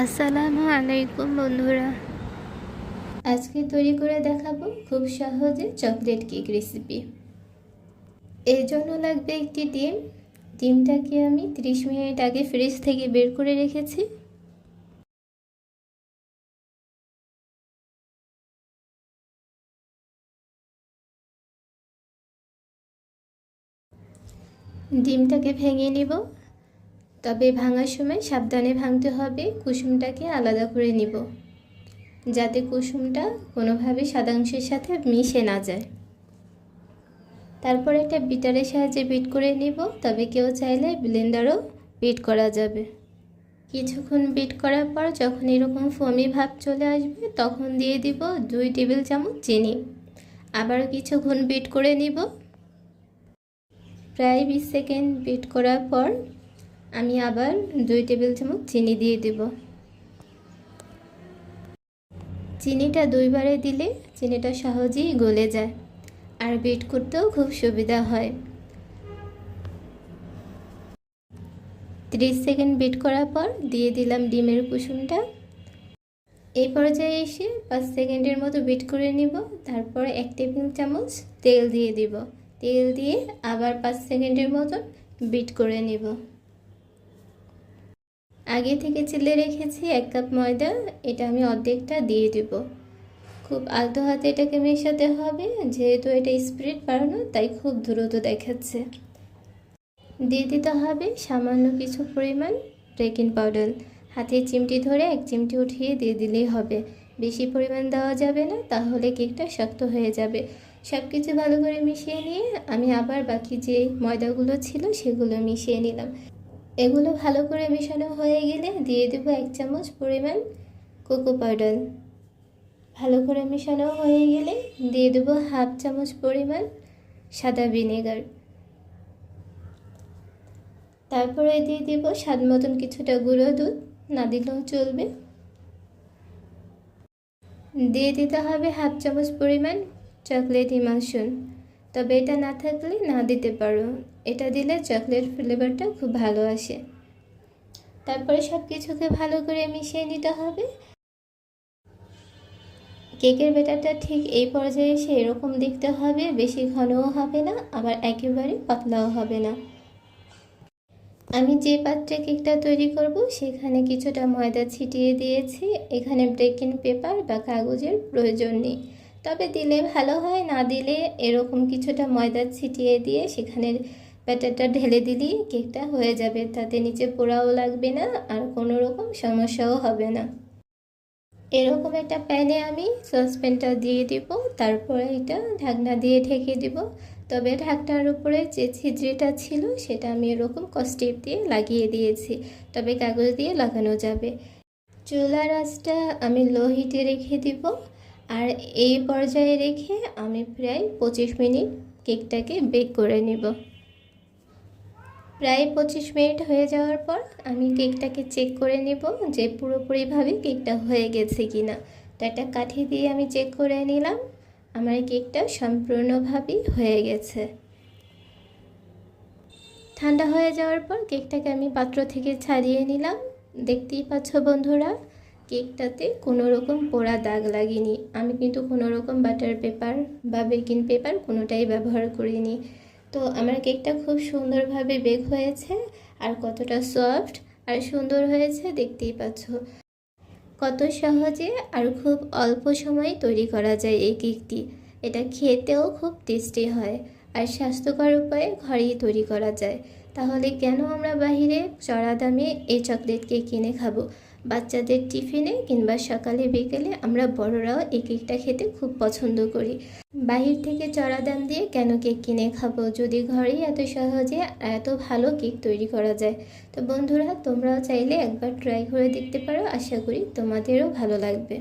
আসসালামু আলাইকুম বন্ধুরা। আজকে তৈরি করে দেখাবো খুব সহজে চকলেট কেক রেসিপি এর জন্য লাগবে একটি ডিম। ডিমটাকে আমি 30 মিনিট আগে ফ্রিজ থেকে বের করে রেখেছি। ডিমটাকে ভেঙে নিব। তবে ভাঙার সময় সাবধানে ভাঙতে হবে, কুসুমটাকে আলাদা করে নিব। যাতে কুসুমটা কোনোভাবে সাদাংশের সাথে মিশে না যায়। তারপর একটা বিটারের সাহায্যে বিট করে নিব, তবে কেউ চাইলে ব্লেন্ডারও বিট করা যাবে। কিছুক্ষণ বিট করার পর যখন এরকম ফমি ভাব চলে আসবে, তখন দিয়ে দিব দুই টেবিল চামচ চিনি। আবারও কিছুক্ষণ বিট করে নিব। প্রায় বিশ সেকেন্ড বিট করার পর আমি আবার দুই টেবিল চামচ চিনি দিয়ে দেব। চিনিটা দুইবারে দিলে চিনিটা সহজেই গলে যায় আর বিট করতেও খুব সুবিধা হয়। ত্রিশ সেকেন্ড বিট করার পর দিয়ে দিলাম ডিমের কুসুমটা। এই পর্যায়ে এসে পাঁচ সেকেন্ডের মতো বিট করে নিব, তারপর এক টেবিল চামচ তেল দিয়ে দিব। তেল দিয়ে আবার পাঁচ সেকেন্ডের মতো বিট করে নিব। আগে থেকে চিলে রেখেছি এক কাপ ময়দা, এটা আমি অর্ধেকটা দিয়ে দেব। খুব আলতো হাতে এটাকে মেশাতে হবে, যেহেতু এটা স্প্রিড বাড়ানো, তাই খুব দ্রুত দেখাচ্ছে। দিয়ে দিতে হবে সামান্য কিছু পরিমাণ বেকিং পাউডার। হাতে চিমটি ধরে এক চিমটি উঠিয়ে দিয়ে দিলেই হবে। বেশি পরিমাণ দেওয়া যাবে না, তাহলে কেকটা শক্ত হয়ে যাবে। সব কিছু ভালো করে মিশিয়ে নিয়ে আমি আবার বাকি যে ময়দাগুলো ছিল, সেগুলো মিশিয়ে নিলাম। এগুলো ভালো করে মেশানো হয়ে গেলে দিয়ে দেবো এক চামচ পরিমাণ কোকো পাউডার। ভালো করে মেশানো হয়ে গেলে দিয়ে দেবো হাফ চামচ পরিমাণ সাদা ভিনেগার। তারপরে দিয়ে দেবো স্বাদ মতন কিছুটা গুঁড়ো দুধ, না দিলেও চলবে। দিয়ে দিতে হবে হাফ চামচ পরিমাণ চকলেট ইমালশন তবে এটা না থাকলে না দিতে পারো। এটা দিলে চকলেট ফ্লেভারটা খুব ভালো আসে। তারপরে সব কিছুকে ভালো করে মিশিয়ে নিতে হবে। কেকের বেটারটা ঠিক এই পর্যায়ে এসে এরকম দেখতে হবে, বেশি ঘনও হবে না, আবার একেবারে পাতলাও হবে না। আমি যে পাত্রে কেকটা তৈরি করব, সেখানে কিছুটা ময়দা ছিটিয়ে দিয়েছি। এখানে ব্রেকিং পেপার বা কাগজের প্রয়োজন নেই। তবে দিলে ভালো হয়, না দিলে এরকম কিছুটা ময়দা ছিটিয়ে দিয়ে সেখানে ব্যাটারটা ঢেলে দিলেই কেকটা হয়ে যাবে। তাতে নিচে পোড়াও লাগবে না আর কোনো রকম সমস্যাও হবে না। এরকম একটা প্যানে আমি সসপ্যানটা দিয়ে দিব, তারপরে এটা ঢাকনা দিয়ে ঢেকে দিব। তবে ঢাকনার উপরে যে ছিদ্রিটা ছিল সেটা আমি এরকম কস্টিপ দিয়ে লাগিয়ে দিয়েছি, তবে কাগজ দিয়ে লাগানো যাবে। চুলার আঁচটা আমি লো হিটে রেখে দিব। আর এই পর্যায়ে রেখে আমি প্রায় পঁচিশ মিনিট কেকটাকে বেক করে নিব। প্রায় পঁচিশ মিনিট হয়ে যাওয়ার পর আমি কেকটাকে চেক করে নিব যে পুরোপুরিভাবে কেকটা হয়ে গেছে কি না তো একটা কাঠি দিয়ে আমি চেক করে নিলাম, আমার কেকটা সম্পূর্ণভাবেই হয়ে গেছে। ঠান্ডা হয়ে যাওয়ার পর কেকটাকে আমি পাত্র থেকে ছাড়িয়ে নিলাম। দেখতেই পাচ্ছ বন্ধুরা কেকটাতে কোনো রকম পোড়া দাগ লাগেনি। আমি কিন্তু কোনো রকম বাটার পেপার বা বেকিং পেপার কোনোটাই ব্যবহার করিনি। তো আমার কেকটা খুব সুন্দরভাবে বেক হয়েছে আর কতটা সফট আর সুন্দর হয়েছে দেখতেই পাচ্ছ। কত সহজে আর খুব অল্প সময়ে তৈরি করা যায় এই কেকটি। এটা খেতেও খুব টেস্টি হয় আর স্বাস্থ্যকর উপায়ে ঘরেই তৈরি করা যায়। তাহলে কেন আমরা বাহিরে চড়া দামে এই চকলেট কেক কিনে খাব? বাচ্চাদের টিফিনে কিংবা সকালে বিকেলে আমরা বড়রাও এই কেকটা খেতে খুব পছন্দ করি। বাহির থেকে চড়া দাম দিয়ে কেন কেক কিনে খাব? যদি ঘরেই এত সহজে এত ভালো কেক তৈরি করা যায়। তো বন্ধুরা, তোমরাও চাইলে একবার ট্রাই করে দেখতে পারো। আশা করি তোমাদেরও ভালো লাগবে।